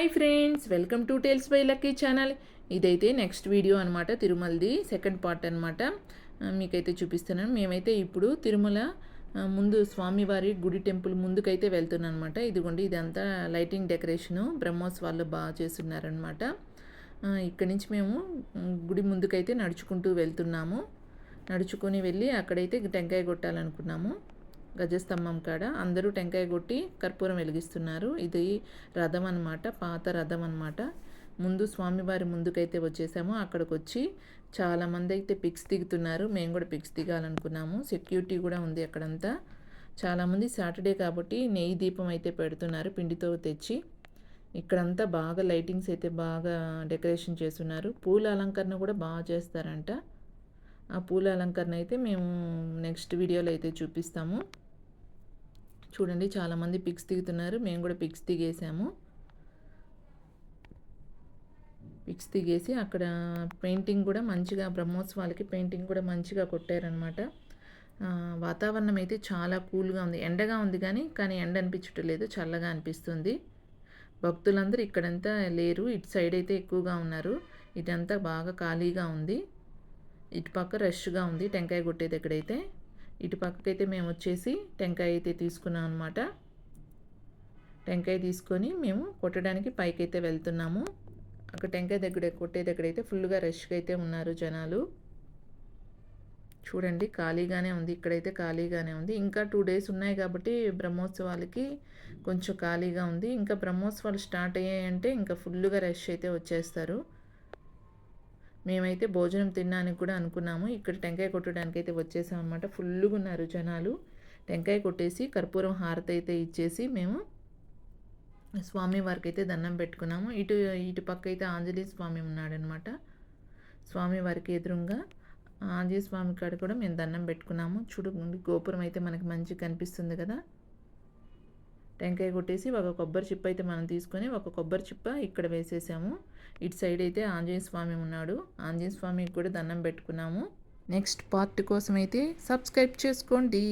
Hi friends welcome to tales by lucky channel. ఇదైతే next video అనమాట తిరుమలది second part అనమాట మీకైతే చూపిస్తున్నాను. మేమైతే ఇప్పుడు తిరుమల ముందు స్వామివారి గుడి టెంపుల్ ముందుకైతే వెళ్తున్నాను అనమాట ఇదిగోండి ఇదంతా లైటింగ్ డెకరేషను బ్రహ్మోత్సవాలు బాగా చేస్తున్నారనమాట ఇక్కడి నుంచి మేము గుడి ముందుకైతే నడుచుకుంటూ వెళ్తున్నాము. నడుచుకొని వెళ్ళి అక్కడైతే టెంకాయ కొట్టాలనుకున్నాము. గజస్తంభం కాడ అందరూ టెంకాయ కొట్టి కర్పూరం వెలిగిస్తున్నారు. ఇది రథం అనమాట పాత రథం అనమాట ముందు స్వామివారి ముందుకైతే వచ్చేసాము. అక్కడికి వచ్చి చాలామంది అయితే పిక్స్ దిగుతున్నారు. మేము కూడా పిక్స్ దిగాలనుకున్నాము. సెక్యూరిటీ కూడా ఉంది అక్కడంతా. చాలామంది సాటర్డే కాబట్టి నెయ్యి దీపం అయితే పెడుతున్నారు పిండితో తెచ్చి. ఇక్కడంతా బాగా లైటింగ్స్ అయితే బాగా డెకరేషన్ చేస్తున్నారు. పూల అలంకరణ కూడా బాగా చేస్తారంట. ఆ పూల అలంకరణ అయితే మేము నెక్స్ట్ వీడియోలో అయితే చూపిస్తాము. చూడండి చాలామంది పిక్స్ దిగుతున్నారు. మేము కూడా పిక్స్ దిగేసాము. పిక్స్ దిగేసి అక్కడ పెయింటింగ్ కూడా మంచిగా బ్రహ్మోత్సవాలకి పెయింటింగ్ కూడా మంచిగా కొట్టారనమాట వాతావరణం అయితే చాలా కూల్గా ఉంది. ఎండగా ఉంది కానీ కానీ ఎండ అనిపించటం లేదు. చల్లగా అనిపిస్తుంది. భక్తులందరూ ఇక్కడంతా లేరు. ఇటు సైడ్ అయితే ఎక్కువగా ఉన్నారు. ఇదంతా బాగా ఖాళీగా ఉంది. ఇటు పక్క రష్గా ఉంది. టెంకాయ కొట్టే దగ్గరైతే ఇటు పక్కకైతే మేము వచ్చేసి టెంకాయ అయితే తీసుకున్నాం అనమాట టెంకాయ తీసుకొని మేము కొట్టడానికి పైకి అయితే వెళ్తున్నాము. అక్కడ టెంకాయ దగ్గర కొట్టే దగ్గర అయితే ఫుల్గా రష్గా అయితే ఉన్నారు జనాలు. చూడండి ఖాళీగానే ఉంది. ఇక్కడైతే ఖాళీగానే ఉంది. ఇంకా టూ డేస్ ఉన్నాయి కాబట్టి బ్రహ్మోత్సవాలకి కొంచెం ఖాళీగా ఉంది. ఇంకా బ్రహ్మోత్సవాలు స్టార్ట్ అయ్యాయంటే ఇంకా ఫుల్గా రష్ అయితే వచ్చేస్తారు. మేమైతే భోజనం తినడానికి కూడా అనుకున్నాము. ఇక్కడ టెంకాయ కొట్టడానికి అయితే వచ్చేసామన్నమాట. ఫుల్గా ఉన్నారు జనాలు. టెంకాయ కొట్టేసి కర్పూరం హారతి అయితే ఇచ్చేసి మేము స్వామి వారికి అయితే దండం పెట్టుకున్నాము. ఇటు ఇటు పక్క అయితే ఆంజనేయ స్వామి ఉన్నాడనమాట స్వామి వారికి ఎదురుగా ఆంజనేయ స్వామి కాడ కూడా మేము దండం పెట్టుకున్నాము. చూడు గోపురం అయితే మనకి మంచిగా కనిపిస్తుంది కదా. టెంకాయ కొట్టేసి ఒక కొబ్బరి చిప్ప అయితే మనం తీసుకొని ఒక కొబ్బరి చిప్ప ఇక్కడ వేసేసాము. ఇటు సైడ్ అయితే ఆంజనేయ స్వామి ఉన్నాడు. ఆంజనేయ స్వామికి కూడా దండం పెట్టుకున్నాము. నెక్స్ట్ పార్ట్ కోసం అయితే సబ్స్క్రైబ్ చేసుకోండి.